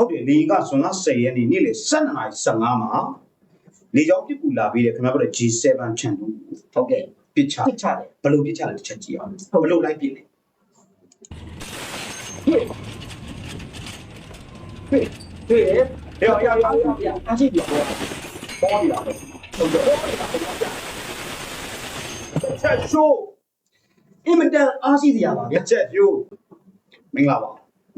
ဟုတ်တယ်လေကဇွန်လ10ရက်နေ့နေ့လေ12:15မှာလေကြောင်းပြစ်ကူလာပြီးတယ်ခင်ဗျားတို့ G7 ချန်တူဟုတ်ကဲ့ပစ်ချပြစ်ချတယ်ဘယ်လိုပစ်ချလဲတစ်ချက်ကြည့်အောင်ဘယ်လိုလိုက်ပစ်လဲတွေ့တွေ့ရရရရရအရှိပြောပေါ်နေတာပဲဟုတ်ကဲ့ချက်ရှိုးအင်မတန်အားရှိစရာပါဗျာချက်ရှိုးမင်္ဂလာပါ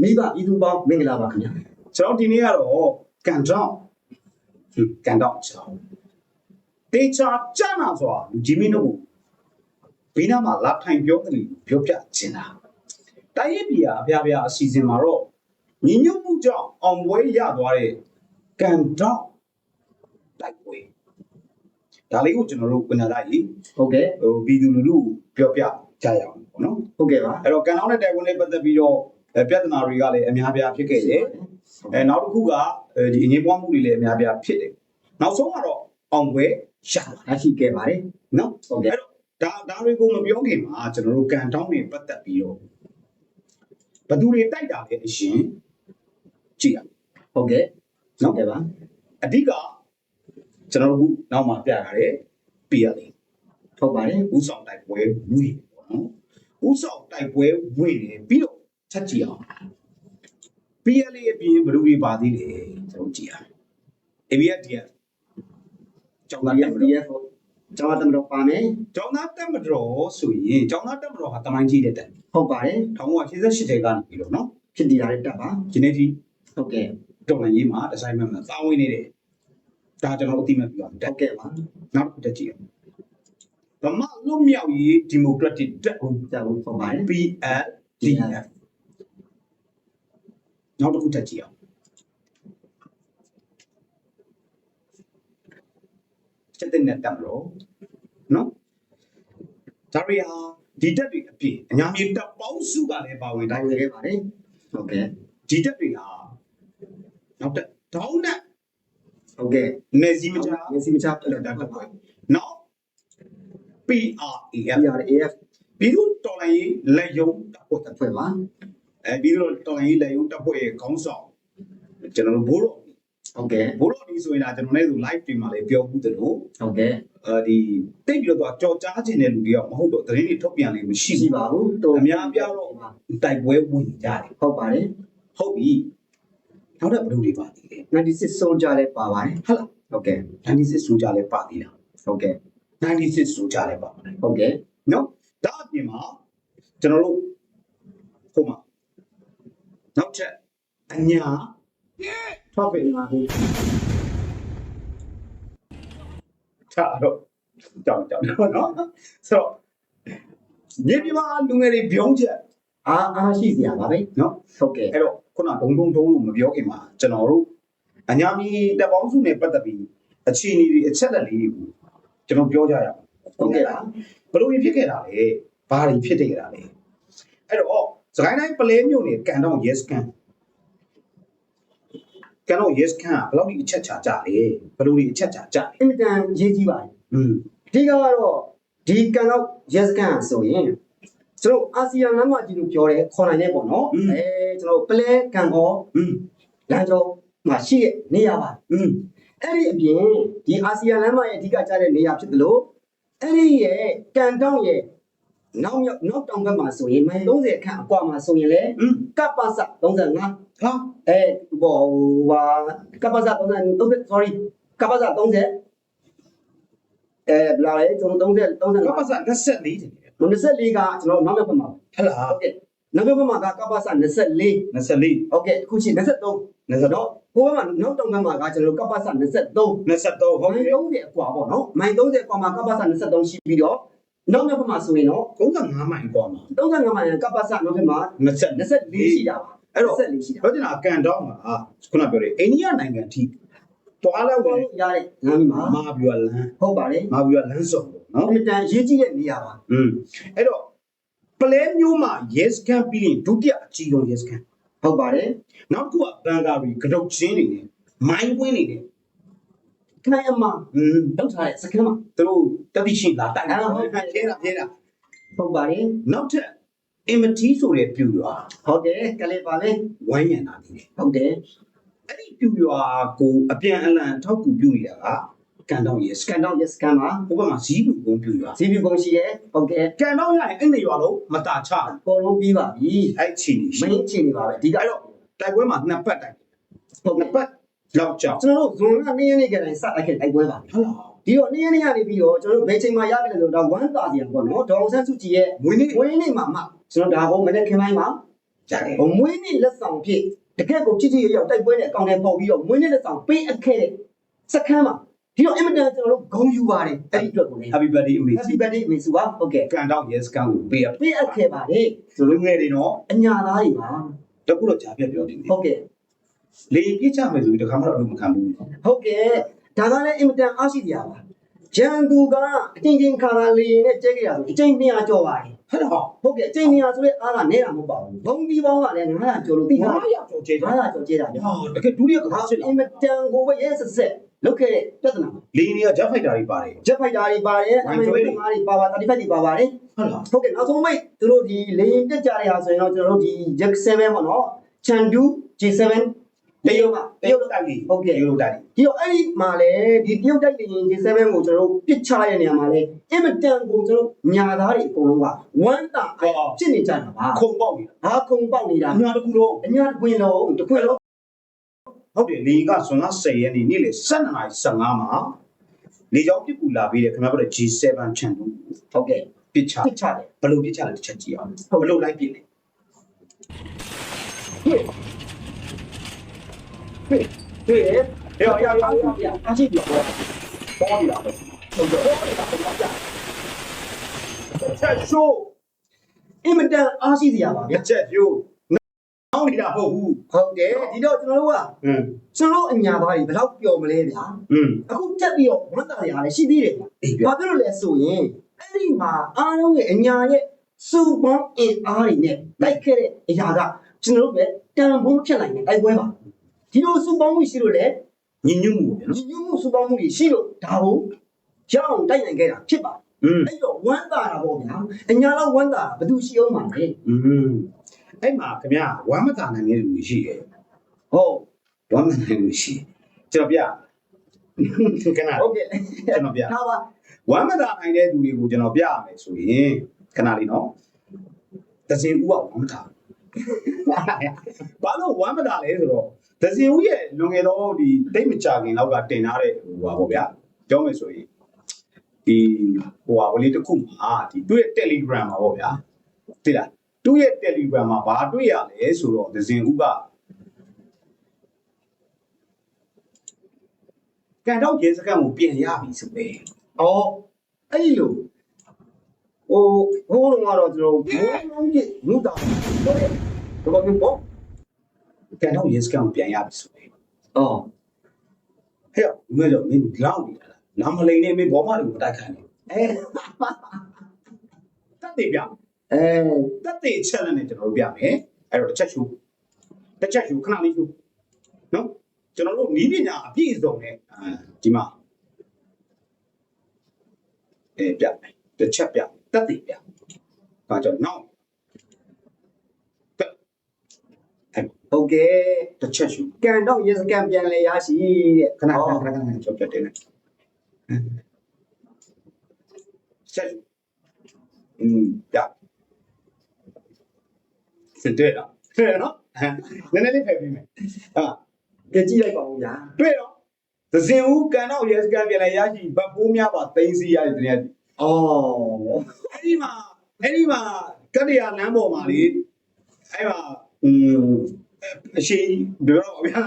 မိဘဤသူပေါင်းမင်္ဂလာပါခင်ဗျာ ကျွန်တော်ဒီနေ့ကတော့ကန်တောင်းကန်တောင်းကျွန်တော်တေချာကျမ်းနာဆိုတာလူကြီးမင်းတို့ဘေးနားမှာလာထိုင်ပြောတယ်ပြောပြခြင်းလားတိုင်းရည်ပြည်အပြားပြားအစီအစဉ်မှာတော့ညီညွတ်မှုကြောင့်အောင်ပွဲရသွားတဲ့ကန်တောင်းတိုက်ပွဲဒါလေးကိုကျွန်တော်တို့ဝင်လာလိုက်လေဟုတ်ကဲ့ဟိုဗီဒီယိုလူလူပြောပြကြရအောင်ပေါ့နော်ဟုတ်ကဲ့ပါအဲ့တော့ကန်တောင်းတဲ့တိုက်ပွဲနဲ့ပတ်သက်ပြီးတော့ အဲပြဿနာတွေကလည်းအများပြားဖြစ်ခဲ့တယ်အဲနောက်တစ်ခုကအဲဒီအငြင်းပွားမှုတွေလည်းအများပြားဖြစ်တယ်နောက်ဆုံးကတော့အောင်ပွဲရပါအရှိခဲ့ပါတယ်နော်ဟုတ်ကဲ့အဲ့တော့ဒါဒါတွေကိုမပြောခင်မှာကျွန်တော်တို့ကန်တောင်းတွေပတ်သက်ပြီးတော့ဘယ်သူတွေတိုက်တာလဲအရှင်ကြည့်ရအောင်ဟုတ်ကဲ့ဟုတ်ကဲ့ပါအဓိကကျွန်တော်တို့ခုနောက်မှပြရတယ် PLA ဟုတ်ပါတယ်ဥဆောင်တိုက်ပွဲဝေပေါ့နော်ဥဆောင်တိုက်ပွဲဝေတယ်ပြီးတော့ ချက်ကြည့်အောင် PLA အပြင်ဘယ်သူတွေပါသေးလဲကျွန်တော်ကြည့်ရအောင် ABFDF ကျောင်းသားတက်မတော် DF ကျောင်းသားတမတော်ပါမယ်ကျောင်းသားတက်မတော်ဆိုရင်ကျောင်းသားတက်မတော်ဟာတမိုင်းကြီးတဲ့တက်ဟုတ်ပါတယ်1988ထဲကနေပြီးတော့နော်ဖြစ်တည်ရတဲ့တပ်ပါဒီနေ့ထိဟုတ်ကဲ့တော်လန်ရေးမှာဒီဇိုင်းမှန်မှန်သာဝင်နေတယ်ဒါကျွန်တော်အတိမတ်ပြအောင်တဟုက်တ်ကဲ့ပါနောက်တစ်ခုတက်ကြည့်အောင်ဗမာလူမြောက်ရေးဒီမိုကရက်တစ်တက်ဦးကြောက်ဟုတ်ပါတယ် PLDF နောက်တစ်ခုတက်ကြည့်အောင်ချက်တဲ့နဲ့တက်မလို့နော်ဒါရီဟာဒီတက်တွေအပြည့်အညာမြေတက်ပေါင်းစုကလည်းပါဝင်တိုတိုင်းင်ခဲ့ပါတယ်ဟုတ်ကဲ့ဒီတက်တွေဟာနောက်တက်ဒေါင်းနဲ့ဟုတ်ကဲ့နေစီမချာမျက်စိမချပ်အဲ့အဲ့ဒါဒါတက်တက်ပွဲပါနောက် PRAF PRAF ပြီးတော့တော်လိုင်းရေးလက်ယုံတပ်ဖွဲ့တပ်ဖွဲ့ပါ အဲပြီးတော့တော်လိုင်းရေးလက်ယုံတပ်ဖွဲ့ရဲ့ခေါင်းဆောင်ကျွန်တော်တို့ဘိုးတော်ဟုတ်ကဲ့ဘိုးတော်ဒီဆိုရင်ဒါကျွန်တော်လည်းသူ live တွေမှာလည်းပြောဘူးတယ်လို့ဟုတ်ကဲ့အဲဒီတိတ်ပြီးတော့ကြော်ကြားခြင်းတဲ့လူတွေကမဟုတ်တော့သတင်းတွေထုတ်ပြန်လို့မရှိရှိဘူးပါဘူးတော့အများပြားတော့တိုက်ပွဲဝင်ကြတယ်ဟုတ်ပါတယ်ဟုတ်ပြီနောက်တော့ဘယ်လိုတွေပါသေးလဲ96 soldier လည်းပါပါတယ်ဟုတ်လားဟုတ်ကဲ့96ဆိုကြလဲပါသေးလားဟုတ်ကဲ့96ဆိုကြလဲပါပါတယ်ဟုတ်ကဲ့နော်ဒါအပြင်မှာကျွန်တော်တို့ဟိုမှာ နောက်ထပ်အညာ topic မှာဟိုချာတော့ကြောင်ကြောင်တော့နော်ဆိုတော့မြေပြမလူငယ်တွေပြုံးချက်အားအားရှိစရာပါပဲနော်ဟုတ်ကဲ့အဲ့တော့ခုနဒုံဒုံဒုံလို့မပြောခင်မှာကျွန်တော်တို့အညာမီတပ်ပေါင်းစုနဲ့ပတ်သက်ပြီးအခြေအနေတွေအချက်အလက်လေးတွေကိုကျွန်တော်ပြောကြရအောင်ဟုတ်ကဲ့ပါဘယ်လိုဖြစ်ခဲ့တာလဲဘာတွေဖြစ်ခဲ့တာလဲအဲ့တော့ စကိုင်းတိုင်းပလဲမြို့နယ်ကန်တော့ yes can ကန်တော့ yes can ကဘယ်လောက်ဒီအချက်ချာကြလဲဘယ်လိုဒီအချက်ချာကြလဲ အင်မတန်ရေးကြီးပါတယ် อืม အဓိကကတော့ဒီကန်တော့ yes ကန်ဆိုရင်ကျွန်တော်အာဆီယံလမ်းမကြီးလို့ပြောတယ်ခေါ်နိုင်တယ်ပေါ့နော်အဲကျွန်တော်ပလဲကန်ကော อืม လမ်းကျောမှာရှိတဲ့နေရာပါ อืม အဲ့ဒီအပြင်ဒီအာဆီယံလမ်းမရဲ့အဓိကကျတဲ့နေရာဖြစ်တယ်လို့အဲ့ဒီရဲ့ကန်တောင်းရဲ့ နောက်မြောက်နောက်တောင်ဘက်မှာဆိုရင်မိုင်30ခန့်အကွာမှာဆိုရင်လေอืมကပ္ပစ35ဟာအဲဘောဟာကပ္ပစ30 30 sorry ကပ္ပစ30အဲဘယ်လာလဲကျွန်တော်30 35ကပ္ပစ24တင်တယ်24ကကျွန်တော်နောက်မြောက်ဘက်မှာဟဲ့လားဟုတ်ကဲ့နောက်မြောက်ဘက်မှာကကပ္ပစ24 24ဟုတ်ကဲ့အခုချိန်23 20နော်ဟိုဘက်မှာနောက်တောင်ဘက်မှာကကျွန်တော်ကပ္ပစ23 23ဟုတ်မိုပြီင်30အကွာပေါ့နော်မိုင်30အကွာမှာကပ္ပစ23ရှိပြီးတော့ နောက်ဘက်မှာဆိုရင်တော့35မိုင်ပေါ့မှာ35မိုင်ကပ္ပစနောက်ဘက်မှာ24ရှိတာပါအဲ့တော့24ရှိတာပြောချင်တာကန်တောင်းမှာခုနပြောတယ်အိန္ဒိယနိုင်ငံအထိသွားလောက်ဝင်ရတဲ့လမ်းမှာမာပြူရလမ်းဟုတ်ပါတယ်မာပြူရလမ်းစုံပေါ့နော်အမြဲတမ်းရေးကြည့်တဲ့နေရာပါอืมအဲ့တော့ပလဲမျိုးမှာ yes can ပြီးရင်ဒုတိယအကြီးဆုံး yes can ဟုတ်ပါတယ်နောက်တစ်ခုကဘန်ဂါရီကဒုတ်ချင်းနေတယ်မိုင်းဝင်းနေတယ် ခဏအမอืมလောက်ထားတဲ့စကမ်းမှာသူတို့တတိရှိလာတိုက်အဲ့ဒါဟုတ်ဖြဲတာဖြဲတာဟုတ်ပါတယ်နောက်ထပ် MT ဆိုတဲ့ပြူတာဟုတ်တယ်ကလေးပါလေဝိုင်းရံတာနေတယ်ဟုတ်တယ်အဲ့ဒီပြူရွာကိုအပြန်အလှန်ထောက်ကူပြုနေတာကကန်တော့ရဲ့စစကကန်န်တော့ yes ကန်ပါဟိုဘက်မှာဇီးဘူးကုန်းပြူရွာစီပီကုန်ရှိရဲ့ဟုတ်ကဲ့ကန်တော့ရရင်အဲ့နေရွာလုံးမတာချအကုန်လုံးပြီးပါပြီအဲ့ချီနေမရှိင်းချင်းနေပါပဲအဓိကအဲ့တော့တိုက်ပွဲမှာနှစ်ပတ်တိုက်ဟုတ်နှစ်ကဲ့ပတ် လောက်ကြောင်ကျွန်တော်တို့ဇွန်လနေ့ရက်နေ့ကတည်းကစလိုက်ခဲ့တိုက်ပွဲပါဟုတ်လားဒီတော့နေ့ရက်နေ့ကနေပြီးတော့ကျွန်တော်တို့ဘယ်ချိန်မှရပြီလဲဆိုတော့ဝမ်းသာစီရပေါ့နော်ဒေါအောင်ဆန်းစုကြည်ရဲ့မွေးနေ့မွေးနေ့မှာမှကျွန်တော်ဒါကိုမနေ့ခင်ပိုင်းမှာကြတယ်မွေးနေ့လက်ဆောင်ဖြစ်တကယ့်ကိုချစ်ချစ်ရောက်တိုက်ပွဲနဲ့အကောင့်ထဲပေါ်ပြီးတော့မွေးနေ့လက်ဆောင်ပေးအပ်ခဲ့တဲ့စခန်းမှာဒီတော့အင်မတန်ကျွန်တော်တို့ဂုဏ်ယူပါတယ်အဲ့ဒီအတွက်ကိုလည်း Happy birthday အမေ Happy birthday မေစုပါဟုတ်ကဲ့ကန်တော့ရဲ့စကန်ကိုပေးရပေးအပ်ခဲ့ပါတယ်ဆိုလို့ငယ်တွေတော့အညာသားတွေပါတကူတော့ကြားပြပြောနေတယ်ဟုတ်ကဲ့ လေပြစ်ချမယ်ဆိုပြီးတခါမှတော့အလုပ်မခံဘူးဟုတ်ကဲ့ဒါကလည်းအင်မတန်အားရှိစရာပါဂျန်သူကအချင်းချင်းခါခါလေးနဲ့ကျဲခဲ့တာဆိုအချင်း200ကျော်ပါတယ်ဟုတ်တော့ဟုတ်ကဲ့အချင်း200ဆိုတဲ့အားကနေတာမဟုတ်ပါဘူးဘုံဒီပေါင်းကလည်း900ကျော်လို့ပြီးဘာသားရအောင်ကျေးဇူး900ကျော်ကျဲတာဗျာဟာတကယ်ဒုတိယကမ္ဘာစစ်အလားင်မတန်ကိုပဲရဲဆက်ဆက်လုတ်ခဲ့တဲ့ပြဿနာလေနေကဂျက်ဖိုက်တာတွေပါတယ်ဂျက်ဖိုက်တာတွေပါတယ်အမေရိကန်မားတွေပါပါ35တွေပါပါတယ်ဟုတ်လားဟုတ်ကဲ့နောက်ဆုံးမိတ်သူတို့ဒီလေရင်တက်ကြတဲ့ဟာဆိုရင်တော့ကျွန်တော်တို့ဒီ Jack 7ပေါ့နော် Chandu J7 တရုတ်ကတတရုရုတ်တ်တိုက်လေးဟုတ်ကဲ့တရုတ်တိုက်လေးဒီတော့အဲ့ဒီမှာလေဒီတရုတ်တိုက်လေရင် J7 ကိုကျွန်တော်တို့ပစ်ချလိုက်တဲ့နေရာမှာလေအင်မတန်ကိုကျွန်တော်ညာသားတွေအကုန်လုံးကဝမ်းတာဖြစ်နေကြတာပါခုံပေါက်နေတာဘာခုံပေါက်နေတာအများတကူတော့အညာတစ်ခွင်လုံးတစ်ခွင်လုံးဟုတ်တယ်လေကဇွန်လ10ရက်နေ့နေ့လေ12:15မှာလေကြောင်းပြစ်ပူလာပြီးတဲ့ခင်ဗျားတို့ G7 channel ဟုတ်ကဲ့ပစ်ချပစ်ချတယ်ဘယ်လိုပစ်ချလဲတစ်ချက်ကြည့်အောင်ဘယ်လိုလိုက်ပစ်လဲ တွေ့ရဟေ့ဟေ့ဟေ့ဟေ့အားရှိပြောပေါ်ပြီလားဟုတ်ကဲ့ချက်ရှိုးအင်မတန်အားရှိစရာပါဗျာချက်ရှိုးနောင်နေတာမဟုတ်ဘူးဟုတ်တယ်ဒီတော့ကျွန်တော်တို့ကဟွန်းကျွန်တော်အညာသားတွေဘယ်တော့ပျော်မလဲဗျာဟွန်းအခုတက်ပြီးတော့ဝမ်းသာရလည်းရှိသေးတယ်ဗျာအေးပြဘာဖြစ်လို့လဲဆိုရင်အဲ့ဒီမှာအားလုံးရဲ့အညာရဲ့စူပေါင်းအင်အားတွေနဲ့လိုက်ခဲ့တဲ့အရာကကျွန်တော်တို့ပဲတန်ဖိုးဖြစ်နိုင်တဲ့တိုက်ပွဲပါ ဒီလိုစူပေါင်းမှုရှိလို့လေညဉ့်ညွတ်မှုပေါ့နော်ညီညွတ်မှုစူပေါင်းမှုတွေရှိလို့ဒါကိုရအောင်တိုက်နိုင်ခဲ့တာဖြစ်ပါဟွန်းအဲ့တော့ဝမ်းသာတာပေါ့ဗျာအညာတော့ဝမ်းသာဘယ်သူရှိအောင်ပါလဲဟွန်းအဲ့မှာခင်ဗျာဝမ်းမတာနိုင်တဲ့လူရှိတယ်ဟုတ်ဝမ်းမနိုင်လူရှိကျွန်တော်ပြခဏဟုတ်ကဲ့ကျွန်တော်ပြဒါပါဝမ်းမတာနိုင်တဲ့လူတွေကိုကျွန်တော်ပြရမယ်ဆိုရင်ခဏလေးနော်တစင်ဦးကဝမ်းမတာဘာလို့ဝမ်းမတာလဲဆိုတော့ တစင်ဦးရဲ့လွန်ခဲ့သောဒီတိတ်မကြခင်လောက်ကတင်ထားတဲ့ဟိုပါပေါ့ဗျာပြောမယ်ဆိုရင်ဒီဟိုဟာဝလေးတစ်ခုမှာဒီသူ့ရဲ့ Telegram မှာပေါ့ဗျာသိလားသူ့ရဲ့ Telegram မှာဘာတွေ့ရလဲဆိုတော့တစင်ဦးကကန်တော့ရဲစခန်းကိုပြင်ရပြီဆိုပဲအော်အဲ့ဒီလိုဟိုဟိုလုံးကတော့ကျွန်တော်ဘုံလုံးကြီးမြူတာဟုတ်တယ်တော့မျိုးပေါ့ ကန်တော့ yes ကန်ပြန်ရပြီဆိုရင်အော်ဟဲ့ဒီမဲ့တော့မင်းလောင်းနေတာလားနာမလိန်နဲ့မင်းဘောမတွေကိုတိုက်ခိုင်းတယ်အဲတက်တယ်ဗျအဲတက်တယ်ချက်နဲ့ကျွန်တော်တို့ပြမယ်အဲ့တော့တစ်ချက်ရှူတစ်ချက်ရှူခဏလေးရှူနော်ကျွန်တော်တို့နီးပညာအပြည့်စုံနဲ့အဲဒီမှာအဲပြမယ်တစ်ချက်ပြတက်တယ်ပြဒါကြောင့်နောက် ဟုတ်ကဲ့ တစ်ချက်ရှူ ကန်တော့ရေစကန်ပြန်လဲရရှိတဲ့ ခဏခဏခဏခဏကြောက်ပြတယ်နဲ့ချက်ရှူอืมပြစစ်တဲ့လားတဲ့နော်နည်းနည်းလေးဖယ်ပေးမယ်ဟာ ကြည့်ကြည့်လိုက်ပါဦးညာ တွေ့တော့သဇင်ဦးကန်တော့ရဲစကန်ပြန်လဲရရှိဗတ်ပိုးများပါသိမ်းစီရတဲ့တရား အော် အဲ့ဒီမှာအဲ့ဒီမှာကတ္တရာလမ်းပေါ်မှာလေအဲ့မှာอืม အရှိပြောတော့ဗျာ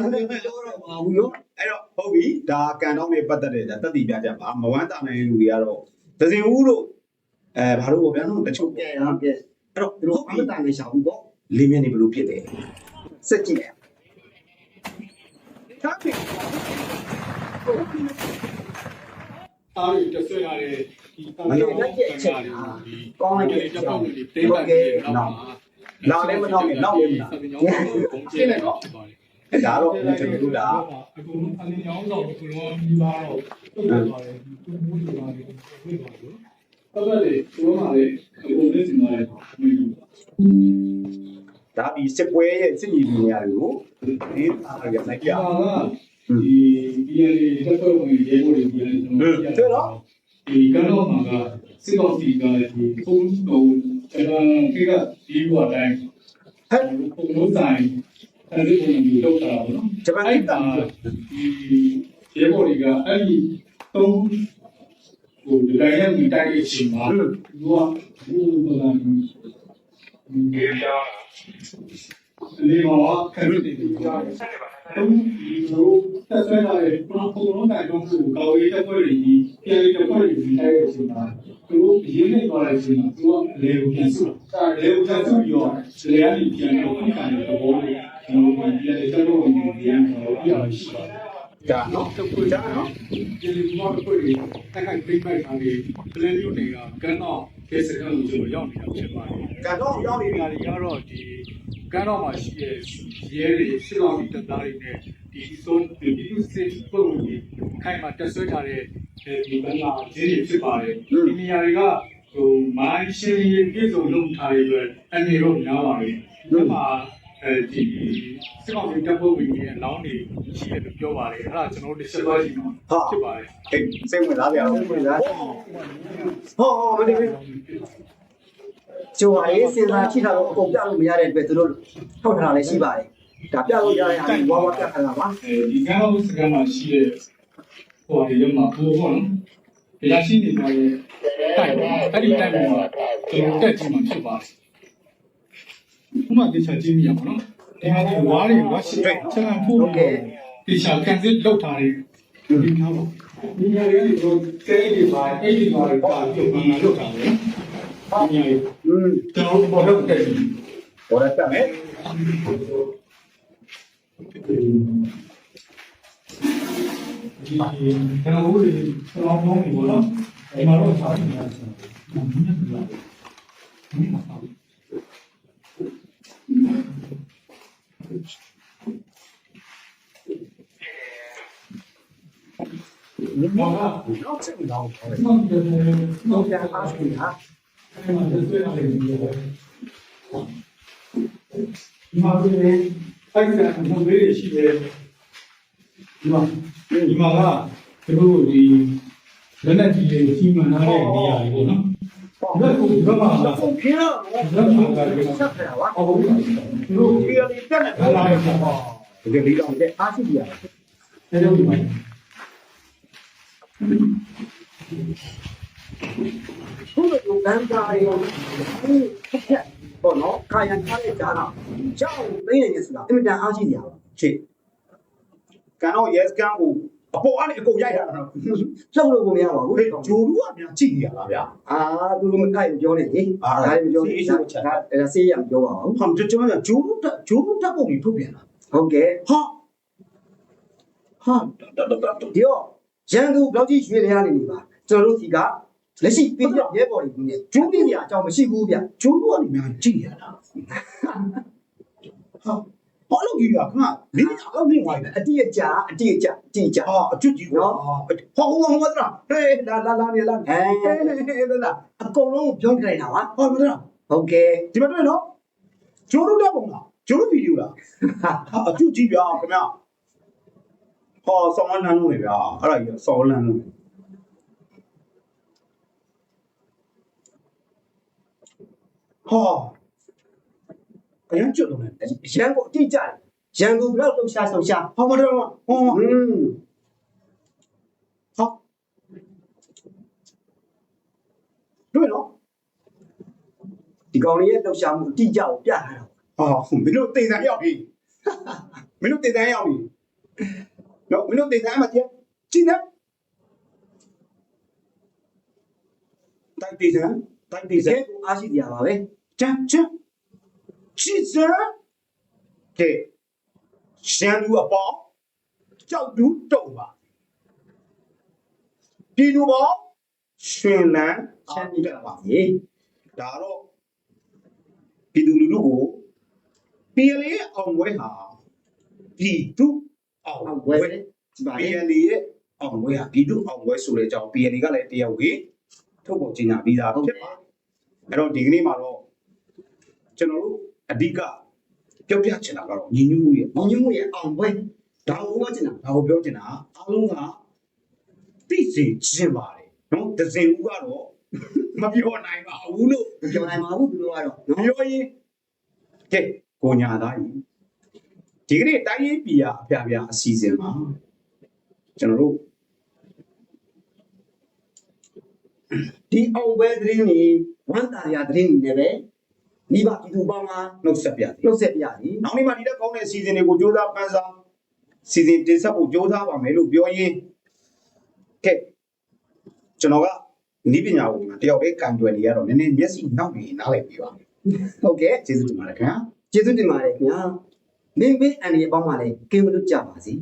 ပြောတော့ပါဘူးနော်အဲ့တော့ဟုတ်ပြီဒါကန်တော့နေပတ်သက်တဲ့ဒါတက်တည်ပြကြပါမဝမ်းတာနိုင်တဲ့လူတွေကတော့သဇင်ဦးတို့အဲဘာလို့ပေါ့ဗျာနော်တချို့ကဲဟုတ်ကဲ့အဲ့တော့သူတို့အမတန်နေရှာဘူးပေါ့လေးမြတ်နေဘယ်လိုဖြစ်တယ်စက်ကြည့်တယ်ထားပြီအားရတက်ဆွဲရတဲ့ဒီကောင်းတဲ့ချက်ဒီကောင်းတဲ့ချက်ပေါက်တွေတိတ်ပတ်နေ တော့မှာဘုံကျင်းတော့ဖြစ်ပါတယ်အဲ့ဒါတော့ကျွန်တော်တို့ဒါအကုန်လုံးအလင်းရောင်းတော့အကုန်လုံးပြီးပါတော့တုတ်ပါတယ်သူ့မိုးတွေပါတယ်ဖြစ်ပါလို့တော်တယ်ကျောင်းမှာလေအကုန်လုံးစင်ပါတယ်ဒါဒီစစ်ပွဲရဲ့စစ်ညီနေရာတွေကိုဒီအားရလိုက်ပြဒီမှာကဒီဒီတက်ဖွဲ့ဝင်ရေပေါ်တွေဒီကျွန်တော်ဒီကတော့မှာကစစ်ကောင်စီကဒီဖုန်းဟို ကျွန်တော်ခေကဒီဘဝတိုင်းဟဲ့ဘုံလို့ဆိုင်အဲဒီဘုံမျိုးလောက်တာပေါ့နော်ဂျပန်အဲ့ကဒါဒီရေပေါ်တွေကအဲ့ဒီသုံးဟိုဒီတိုင်းရဲ့မိတိုင်းရဲ့ချိန်မှာသူကဘူးကလည်းဒီကြော င်ဒီမှာခက်တယ်ဒီကြောင်တုံးဒီလိုတက်ဆွဲလာတဲ့ပုံပုံလုံးတိုင်းတော့ကိုကောင်းရေးတက်ဖွဲ့တွေကြီးပြန်ရေးတက်ဖွဲ့တွေဒီတိုင်းရဲ့ချိန်မှာသူတို့ရင်းနေသွားတဲ့အချိန်မှာသူကလေကိုပြန်စုတာလေကိုပြန်စုပြီးတော့လေရည်ပြန်တော့ခံတဲ့သဘောတွေဒီလိုပြန်တဲ့တော့ဒီပြန်တော့ပြရရှိပါတယ်ဒါနော်ဒါနော်ဒီလိုမျိုးတွေတက်ခိုက်ပြိပိုက်တာတွေပလန်ယူတွေကကန်တော့ကေစကန်ကိုကျွန်တော်ရောက်နေတာဖြစ်ပါတယ်ကတော့ရောက်နေဒီပြီနေရာတွေကတော့ဒီ ကန်တော့မှာရှိတဲ့ရဲတွေစစ်ကောင်စီတပ်သားတွေနဲ့ဒီစုံဒီလူစစ်ပုံတွေခိုင်မှာတက်ဆွဲထားတဲ့ဒီဘက်မှာဂျင်းတွေဖြစ်ပါတယ်ဒီနေရာတွေကဟိုမိုင်းရှင်းရေးပြည်စုံလုပ်ထားတဲ့အတွက်အနေတော့များပါတယ်ဒီမှာအဲဒီစစ်ကောင်စီတပ်ဖွဲ့ဝင်တွေအလောင်းတွေရှိတယ်လို့ပြောပါတယ်အဲ့ဒါကျွန်တော်တို့တစ်ချက်သွားကြည့်မှာဖြစ်ပါတယ်အေးစိတ်ဝင်စားကြအောင်ဟုတ်လားဟောမဒီ ကျိုးဟာရေးစဉ်းစားချိတာတော့အကုန်ပြလို့မရတဲ့အတွက်သူတို့ထုတ်ထားတာလည်းရှိပါတယ်ဒါပြလို့ရတဲ့ဟာဝါဝါပြခါတာပါအဲဒီကနောက်စကမှာရှိတဲ့ဟိုဒီမှာပို့ပေါ့နော်။တရားရှိနေတော့ရဲ့တိုက်ပေါ့။အဲ့ဒီတိုက်မှာကျွန်တော်တက်ကြည့်မှဖြစ်ပါတယ်။ဥမာတေချာကြည့်မိရပါတော့။ဒီမှာဒီဝါးတွေဝါရှိတဲ့ချန်ဖို့တေချာကန်စစ်လောက်ထားတယ်ဒီထားပေါ့။ဒီနေရာလေးကိုကဲဒီပါအဲ့ဒီပါတာပြုတ်ပြီးလောက်ထားတယ်။ဒီနေရာလေး อืมကျွန်တော်ပေါ်တော့တက်ကြည့်ဘောရတက်မယ်ဒီကျွန်တော်တို့ကျွန်တော်ပေါင်းနေပေါ့ နော်ဒီမှာတော့စားနေရတယ်ဒီမှာနောက်စိတ်ဝင်စားအောင်ခေါ်တယ်တော့ဒီလိုတော့ပြန်အားရှိတာဒီမှာတွေ့ရတယ်ဒီမှာဒီအဲ့ဒါအမှုလေးရှိတယ်ဒီမှာဒီမှာကသူတို့ဒီလက်နဲ့ကြီးလေးကြီးမှန်ထားတဲ့နေရာကြီးပေါ့နော်ဘယ်ကိုဒီမှာလာဖုန်းဖြစ်တော့ဘယ်မှာကလည်းဆက်ခါပါဟုတ်ဘူးသူတို့ဒီရလေးတက်နေလာလာရပါဒီလေးတော့တဲ့အားရှိပြရတယ်တို့ဒီမှာ ခုလိုလမ်းသားရောဟုတ်ကဲ့ပေါ့နော်ကာယံထားတဲ့ကြားတော့ကြောက်သိနေရဆိုတာအင်မတန်အားရှိကြပါချစ်ကန်တော့ yes ကန်ကိုအပေါ်ကနေအကုန်ရိုက်တာတော့လှုပ်လို့ကိုမရပါဘူးဟေးဂျိုလူကများကြည့်နေရလားဗျာအာသူတို့မတိုက်ပြောနေလေအာဒါလည်းမပြောဆေးဘူးအေးဆေးချက်ဒါဒါဆေးရမပြောပါဘူးဟမ်ကျွန်တော်ကဂျိုလူတက်ဂျိုလူတက်ပုံကြီးထုတ်ပြန်လာဟုတ်ကဲ့ဟာဟာတတတဒီတော့ရန်သူဘလောက်ကြီးရွှေရရနေနေပါကျွန်တော်တို့ဒီက လက်ရှိပြည်ပြရဲဘော်တွေနဲ့ကျူးပြရအကြောင်းမရှိဘူးဗျဂျိုလူကနေများကြည့်ရတာဟာဘာလို့ကြီးရခဏမင်းအောင်နေဝိုင်းအတိအကျအတိအကျအတိအကျဟာအကျွတ်ကြီးနော်ဟောဟောဟောတာဟေးလာလာလာနေလာအဲဟေးလာလာအကုန်လုံးပြောကြလိုက်တာပါဟောမလားဟုတ်ကဲ့ဒီမှာတွေ့နော်ဂျိုလူတက်ပုံလားဂျိုလူဗီဒီယိုလားဟာအကျုပ်ကြီးဗျာခင်ဗျာဟောဆောင်းလန်းလို့လေဗျာအဲ့ဒါကြီးဆောင်းလန်းလို့ ဟောအရင်ကျွတ်တော့လေရန်ကိုအတိအကျရန်ကိုဘလောက်လှုပ်ရှားလှုပ်ရှားဟောမတော်ဟောอืมဟောတွေ့နော်ဒီကောင်လေးရဲ့လှုပ်ရှားမှုအတိအကျကိုပြထားတာဟောမင်းတို့တေးစံရောက်ပြီမင်းတို့တေးစံရောက်ပြီနော်မင်းတို့တေးစံမှာကြည့်ကြည့်နော်တိုက်တေးစံ တိုက်တေးစံရဲကိုအားရှိကြပါပဲကျန်ကျန်ချစ်စံကဲရှမ်းလူအပေါင်းကြောက်တူးတုံပါပြည်သူပေါင်းရှင်လန်းချမ်းမြေ့တက်ပါရေဒါတော့ပြည်သူလူထုကိုပြည်လေအောင်ဝဲဟာပြည်သူအောင်အောင်ဝဲဝဲဒီပါလေပြည်လေရဲ့အောင်ဝဲဟာပြည်သူအောင်ဝဲဆိုတဲ့အကြောင်းပြည်လေကလည်းတရားဝင် ထုတ်ပေါ်ကြေညာပြီးသားဖြစ်ပါအဲ့တော့ဒီကနေ့မှာတော့ကျွန်တော်တို့အဓိကပြောပြချင်တာကတော့ညီညွတ်မှုရဲ့ညီညွတ်မှုရဲ့အောင်ပွဲဒါကိုပြောချင်တာဒါကိုပြောချင်တာအားလုံးကသိစေချင်ပါတယ်နော်ဒဇင်ဦးကတော့မပြောနိုင်ပါဘူးလို့မပြောနိုင်ပါဘူးသူတို့ကတော့နော်ပြောရင်ကဲကိုညာသားကြီးဒီကနေ့တိုင်းရေးပြည်ရအပြပြအစီအစဉ်မှာကျွန်တော်တို့ ဒီအောင်ပွဲသတင်းတွေဝန်တာရသတင်းတွေလည်းပဲမိဘပြည်သူပေါင်းကနှုတ်ဆက်ပြသည်နှုတ်ဆက်ပြသည်နောက်နေ့မှဒီလက်ကောင်းတဲ့စီစဉ်တွေကိုကြိုးစားပန်းစားစီစဉ်တင်ဆက်ဖို့ကြိုးစားပါမယ်လို့ပြောရင်းကဲကျွန်တော်ကနီးပညာဝင်တာတယောက်လေးကန်တွယ်နေရတော့နည်းနည်းမျက်စိနောက်နေနားလည်ပြပါမယ်ဟုတ်ကဲ့ကျေးဇူးတင်ပါတယ်ခင်ဗျာကျေးဇူးတင်ပါတယ်ခင်ဗျာမင်းမင်းအန်ဒီအပေါင်းပါလေကင်းမလို့ကြပါစီ